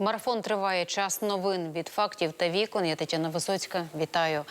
Марафон триває час новин від фактів та вікон. Я Тетяна Висоцька. Вітаю.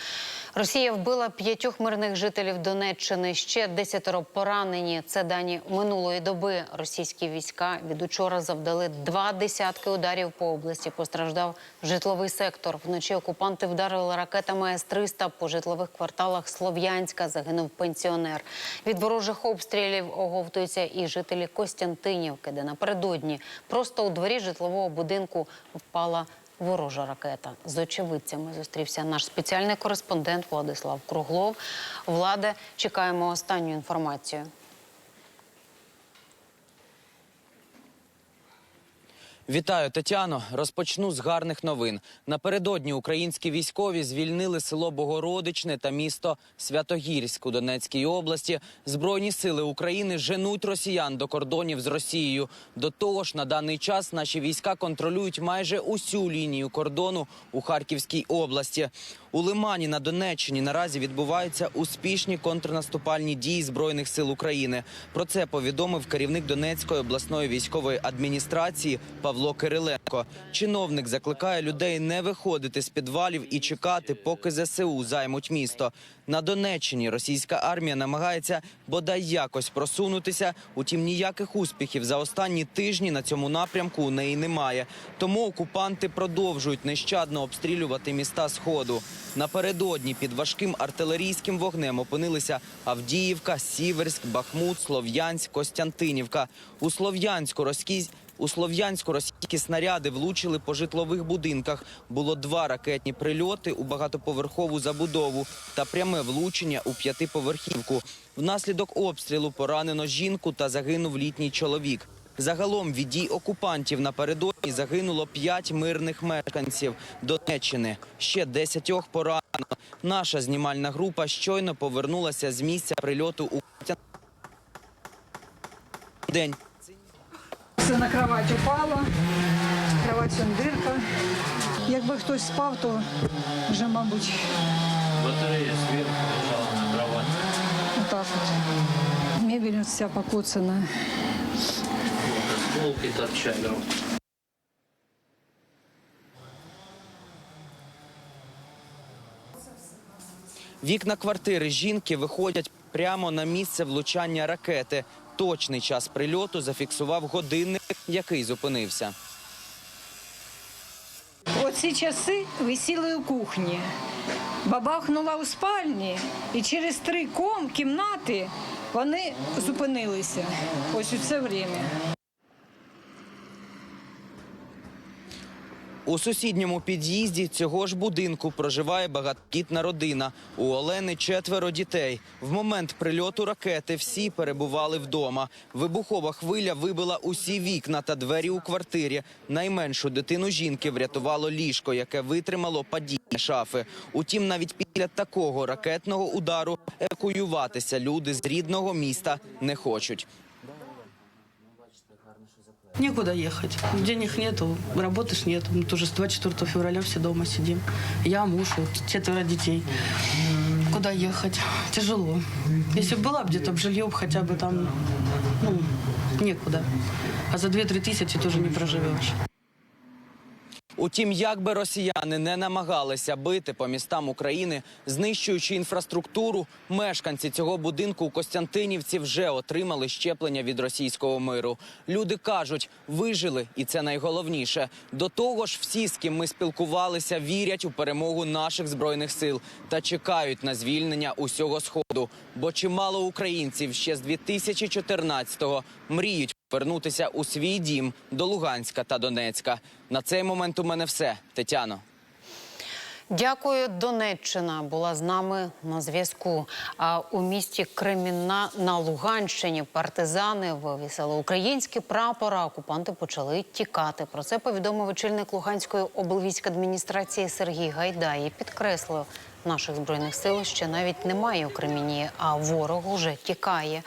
Росія вбила п'ятьох мирних жителів Донеччини. Ще десятеро поранені. Це дані минулої доби. Російські війська від учора завдали два десятки ударів по області. Постраждав житловий сектор. Вночі окупанти вдарили ракетами С-300 по житлових кварталах Слов'янська. Загинув пенсіонер. Від ворожих обстрілів оговтуються і жителі Костянтинівки, де напередодні просто у дворі житлового будинку впала ворожа ракета. З очевидцями зустрівся наш спеціальний кореспондент Владислав Круглов. Владе, чекаємо останню інформацію. Вітаю, Тетяно. Розпочну з гарних новин. Напередодні українські військові звільнили село Богородичне та місто Святогірськ у Донецькій області. Збройні сили України женуть росіян до кордонів з Росією. До того ж, на даний час наші війська контролюють майже усю лінію кордону у Харківській області. У Лимані на Донеччині наразі відбуваються успішні контрнаступальні дії збройних сил України. Про це повідомив керівник Донецької обласної військової адміністрації Павло Кириленко. Чиновник закликає людей не виходити з підвалів і чекати, поки ЗСУ займуть місто. На Донеччині російська армія намагається бодай якось просунутися. Утім, ніяких успіхів за останні тижні на цьому напрямку у неї немає. Тому окупанти продовжують нещадно обстрілювати міста Сходу. Напередодні під важким артилерійським вогнем опинилися Авдіївка, Сіверськ, Бахмут, Слов'янськ, Костянтинівка. У Слов'янську розкізь у Слов'янську російські снаряди влучили по житлових будинках. Було два ракетні прильоти у багатоповерхову забудову та пряме влучення у п'ятиповерхівку. Внаслідок обстрілу поранено жінку та загинув літній чоловік. Загалом від дій окупантів напередодні загинуло п'ять мирних мешканців Донеччини. Ще десятьох поранено. Наша знімальна група щойно повернулася з місця прильоту у день. Все на кровать упало, кровать дирка. Якби хтось спав, то вже, мабуть, Батарея сверху лежала на кровати. отак от. Мебель вся покоцана. Осколки торчали. Вікна квартири жінки виходять прямо на місце влучання ракети. Точний час прильоту зафіксував годинник, який зупинився. Оці часи висіли у кухні. Бабахнула у спальні, і через три ком кімнати вони зупинилися. Ось у це время. У сусідньому під'їзді цього ж будинку проживає багатокітна родина. У Олени четверо дітей. В момент прильоту ракети всі перебували вдома. Вибухова хвиля вибила усі вікна та двері у квартирі. Найменшу дитину жінки врятувало ліжко, яке витримало падіння шафи. Утім, навіть після такого ракетного удару евакуюватися люди з рідного міста не хочуть. Некуда ехать. Денег нету, работы ж нет. Мы тоже с 24 февраля все дома сидим. Я, муж, вот, четверо детей. Куда ехать? Тяжело. Если бы была где-то б жилье, б хотя бы там, ну, некуда. А за 2-3 тысячи тоже не проживешь. Утім, як би росіяни не намагалися бити по містам України, знищуючи інфраструктуру, мешканці цього будинку у Костянтинівці вже отримали щеплення від російського миру. Люди кажуть, вижили, і це найголовніше. До того ж, всі, з ким ми спілкувалися, вірять у перемогу наших збройних сил та чекають на звільнення усього сходу. Бо чимало українців ще з 2014-го мріють повернутися у свій дім до Луганська та Донецька. На цей момент у мене все. Тетяно. Дякую, Донеччина була з нами на зв'язку. А у місті Кремінна на Луганщині партизани вивісили українські прапори. Окупанти почали тікати. Про це повідомив очільник Луганської облвійськадміністрації Сергій Гайдай. І підкреслив, наших збройних сил ще навіть немає у Креміні, а ворог уже тікає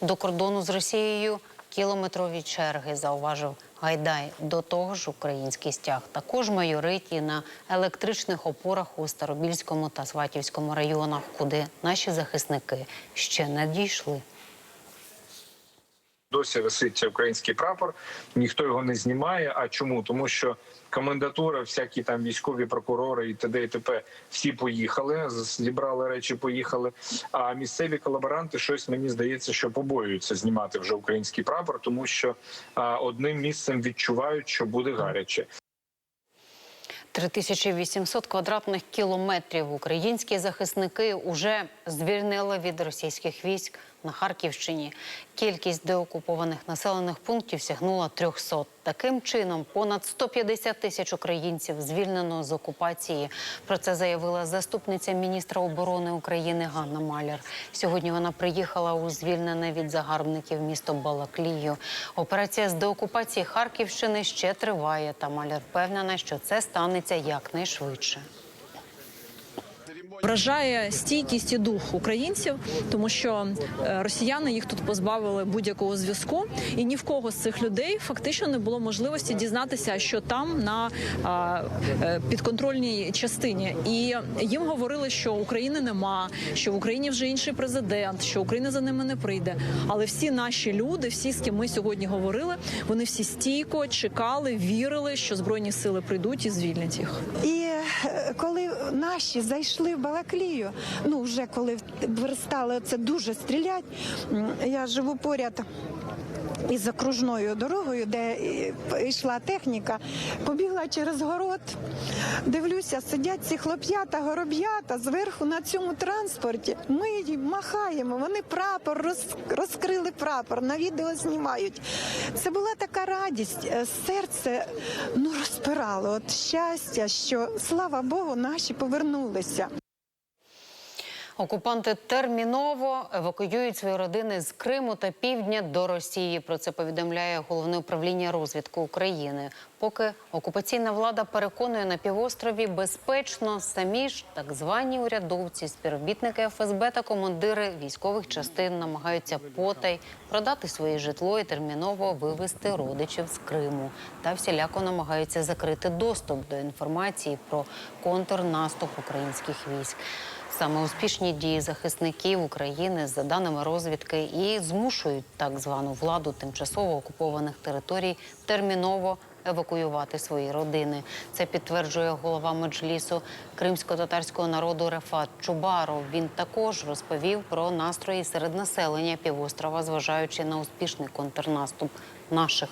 до кордону з Росією. Кілометрові черги зауважив Гайдай. До того ж, український стяг також майорить і на електричних опорах у Старобільському та Сватівському районах, куди наші захисники ще не дійшли. Досі висить український прапор, ніхто його не знімає. А чому? Тому що комендатура, всякі там військові прокурори і т.д. і т.п. всі поїхали, зібрали речі, поїхали. А місцеві колаборанти щось мені здається, що побоюються знімати вже український прапор, тому що одним місцем відчувають, що буде гаряче. 3800 квадратних кілометрів українські захисники уже звільнили від російських військ на Харківщині. Кількість деокупованих населених пунктів сягнула 300. Таким чином, понад 150 тисяч українців звільнено з окупації. Про це заявила заступниця міністра оборони України Ганна Маляр. Сьогодні вона приїхала у звільнене від загарбників місто Балаклію. Операція з деокупації Харківщини ще триває. Та Маляр впевнена, що це станеться якнайшвидше. Вражає стійкість і дух українців, тому що е, росіяни їх тут позбавили будь-якого зв'язку, і ні в кого з цих людей фактично не було можливості дізнатися, що там на е, підконтрольній частині. І їм говорили, що України нема, що в Україні вже інший президент, що Україна за ними не прийде. Але всі наші люди, всі, з ким ми сьогодні говорили, вони всі стійко чекали, вірили, що збройні сили прийдуть і звільнять їх. І коли наші зайшли в Балаклію, ну вже коли перестали це дуже стрілять, я живу поряд. Із окружною дорогою, де йшла техніка, побігла через город. Дивлюся, сидять ці хлоп'ята, гороб'ята зверху на цьому транспорті. Ми їм махаємо. Вони прапор роз- розкрили прапор, на відео знімають. Це була така радість. е, Серце ну розпирало. От щастя, що слава Богу, наші повернулися. Окупанти терміново евакуюють свої родини з Криму та півдня до Росії. Про це повідомляє головне управління розвідки України. Поки окупаційна влада переконує на півострові безпечно, самі ж так звані урядовці, співробітники ФСБ та командири військових частин намагаються потай продати своє житло і терміново вивезти родичів з Криму та всіляко намагаються закрити доступ до інформації про контрнаступ українських військ. Саме успішні дії захисників України, за даними розвідки, і змушують так звану владу тимчасово окупованих територій терміново евакуювати свої родини. Це підтверджує голова меджлісу кримсько-татарського народу Рефат Чубаров. Він також розповів про настрої серед населення півострова, зважаючи на успішний контрнаступ наших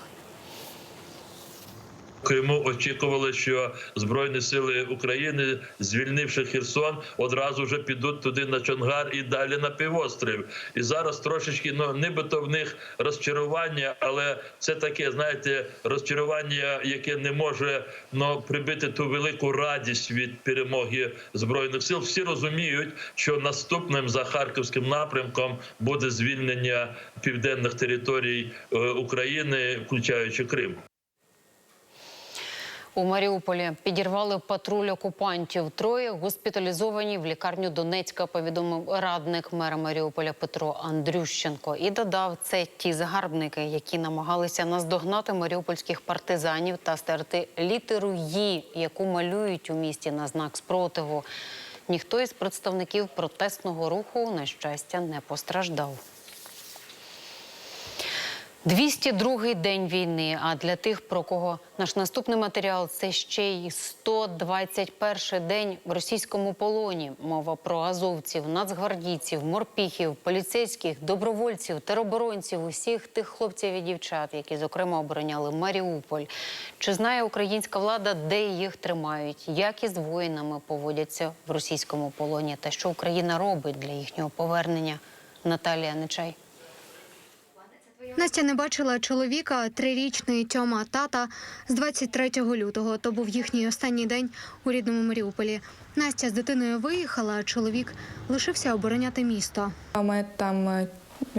Криму очікували, що збройні сили України, звільнивши Херсон, одразу вже підуть туди на Чонгар і далі на півострів. І зараз трошечки ну нібито в них розчарування, але це таке, знаєте, розчарування, яке не може ну, прибити ту велику радість від перемоги збройних сил. Всі розуміють, що наступним за харківським напрямком буде звільнення південних територій е, України, включаючи Крим. У Маріуполі підірвали патруль окупантів. Троє госпіталізовані в лікарню Донецька. Повідомив радник мера Маріуполя Петро Андрющенко. І додав, це ті загарбники, які намагалися наздогнати маріупольських партизанів та стерти літеру «Ї», яку малюють у місті на знак спротиву. Ніхто із представників протестного руху, на щастя, не постраждав. 202-й день війни. А для тих, про кого наш наступний матеріал, це ще й 121-й день в російському полоні. Мова про азовців, нацгвардійців, морпіхів, поліцейських, добровольців, тероборонців, усіх тих хлопців і дівчат, які зокрема обороняли Маріуполь. Чи знає українська влада, де їх тримають, як із воїнами поводяться в російському полоні, та що Україна робить для їхнього повернення? Наталія Нечай. Настя не бачила чоловіка, трирічний Тьома тата з 23 лютого. То був їхній останній день у рідному Маріуполі. Настя з дитиною виїхала, а чоловік лишився обороняти місто. Ми там е,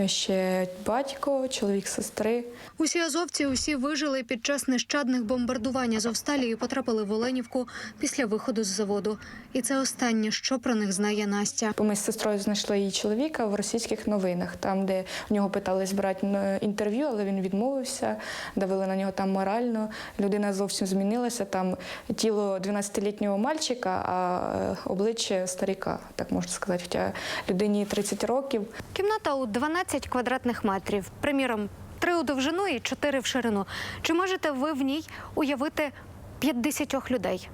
ще батько, чоловік сестри. Усі азовці усі вижили під час нещадних бомбардувань Азовсталі і потрапили в Оленівку після виходу з заводу. І це останнє, що про них знає Настя. Ми з сестрою знайшли її чоловіка в російських новинах, там, де в нього питались брати е, інтерв'ю, але він відмовився, давили на нього там морально. Людина зовсім змінилася. Там тіло 12-літнього мальчика, а е, обличчя старіка, так можна сказати. Хоча людині 30 років. Кімната у 12 квадратних метрів. Приміром, три у довжину і чотири в ширину. Чи можете ви в ній уявити 50 людей?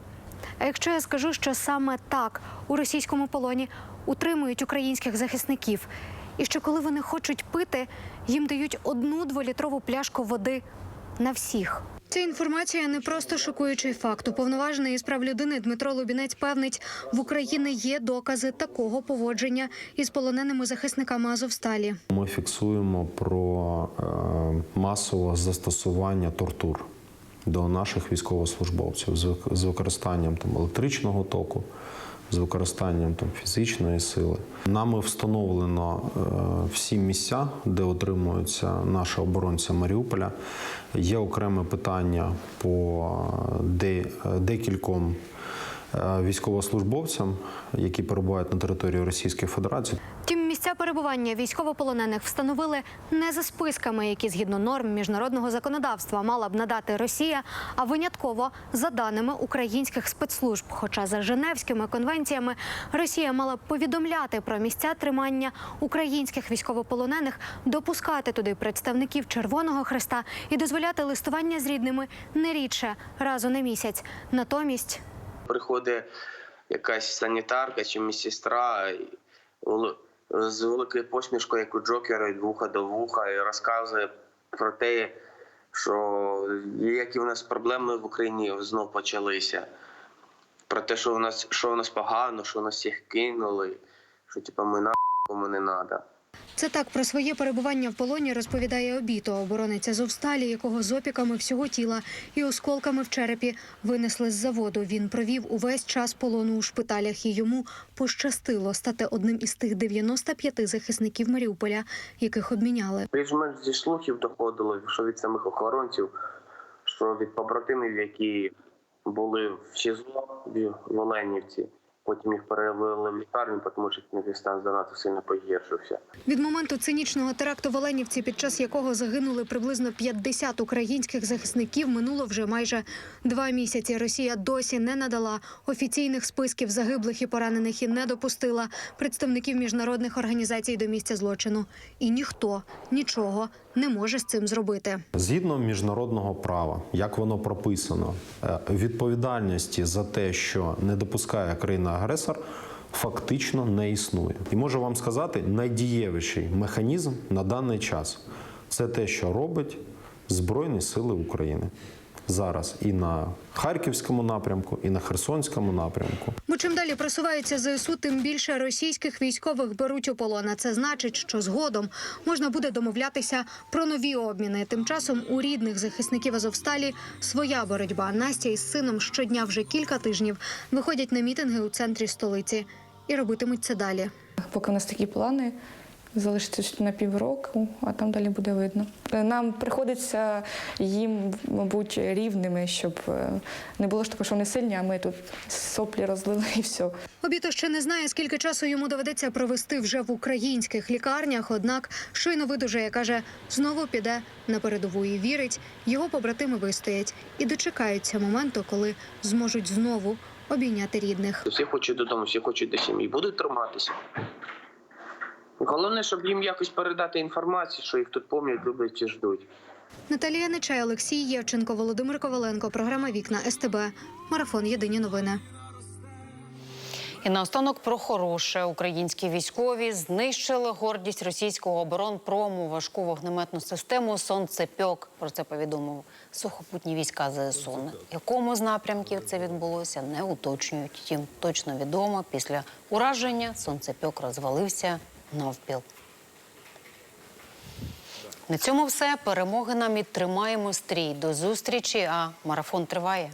А якщо я скажу, що саме так у російському полоні утримують українських захисників, і що коли вони хочуть пити, їм дають одну дволітрову пляшку води на всіх. Ця інформація не просто шокуючий факт. Уповноважений із прав людини Дмитро Лубінець певнить, в Україні є докази такого поводження із полоненими захисниками Азовсталі. Ми фіксуємо про е, масове застосування тортур до наших військовослужбовців з з використанням там електричного току, з використанням там фізичної сили. Нами встановлено е, всі місця, де отримуються наші оборонці Маріуполя. Є окреме питання по декільком е, військовослужбовцям, які перебувають на території Російської Федерації. Місця перебування військовополонених встановили не за списками, які згідно норм міжнародного законодавства мала б надати Росія, а винятково за даними українських спецслужб. Хоча за Женевськими конвенціями Росія мала б повідомляти про місця тримання українських військовополонених, допускати туди представників Червоного Хреста і дозволяти листування з рідними не рідше разу на місяць. Натомість приходить якась санітарка чи вел- з великою посмішкою, як у Джокера, від вуха до вуха, і розказує про те, що які в нас проблеми в Україні знов почалися. Про те, що у нас що у нас погано, що нас всіх кинули, що типу, ми на кому не треба. Це так про своє перебування в полоні розповідає Обіто, оборонець Азовсталі, якого з опіками всього тіла і осколками в черепі винесли з заводу. Він провів увесь час полону у шпиталях, і йому пощастило стати одним із тих 95 захисників Маріуполя, яких обміняли. Більш-менш зі слухів доходило, що від самих охоронців, що від побратимів, які були в СІЗО в Оленівці. Потім їх перевели в лікарню, тому що їхній стан занадто сильно погіршився. Від моменту цинічного теракту в Оленівці, під час якого загинули приблизно 50 українських захисників, минуло вже майже два місяці. Росія досі не надала офіційних списків загиблих і поранених і не допустила представників міжнародних організацій до місця злочину. І ніхто нічого не може з цим зробити. Згідно міжнародного права, як воно прописано, е, відповідальності за те, що не допускає країна-агресор, фактично не існує. І можу вам сказати, найдієвіший механізм на даний час це те, що робить Збройні Сили України зараз і на Харківському напрямку, і на Херсонському напрямку. Бо чим далі просуваються ЗСУ, тим більше російських військових беруть у полон. А це значить, що згодом можна буде домовлятися про нові обміни. Тим часом у рідних захисників Азовсталі своя боротьба. Настя із сином щодня вже кілька тижнів виходять на мітинги у центрі столиці і робитимуть це далі. Поки у нас такі плани. Залишитися на півроку, а там далі буде видно. Нам приходиться їм, мабуть, рівними, щоб е, не було ж такого, що вони сильні, а ми тут соплі розлили і все. Обіто ще не знає, скільки часу йому доведеться провести вже в українських лікарнях. Однак щойно видужає, каже, знову піде на передову і вірить, його побратими вистоять і дочекаються моменту, коли зможуть знову обійняти рідних. Всі хочуть додому, всі хочуть до сім'ї. Будуть триматися. Головне, щоб їм якось передати інформацію, що їх тут пам'ятають, люблять і ждуть. Наталія Нечай, Олексій Євченко, Володимир Коваленко. Програма Вікна СТБ. Марафон Єдині новини. І наостанок про хороше. Українські військові знищили гордість російського оборонпрому важку вогнеметну систему «Сонцепьок». Про це повідомив сухопутні війська ЗСУ. На якому з напрямків це відбулося, не уточнюють. Втім, точно відомо, після ураження «Сонцепьок» розвалився навпіл. На цьому все. Перемоги нам і тримаємо стрій. До зустрічі, а марафон триває.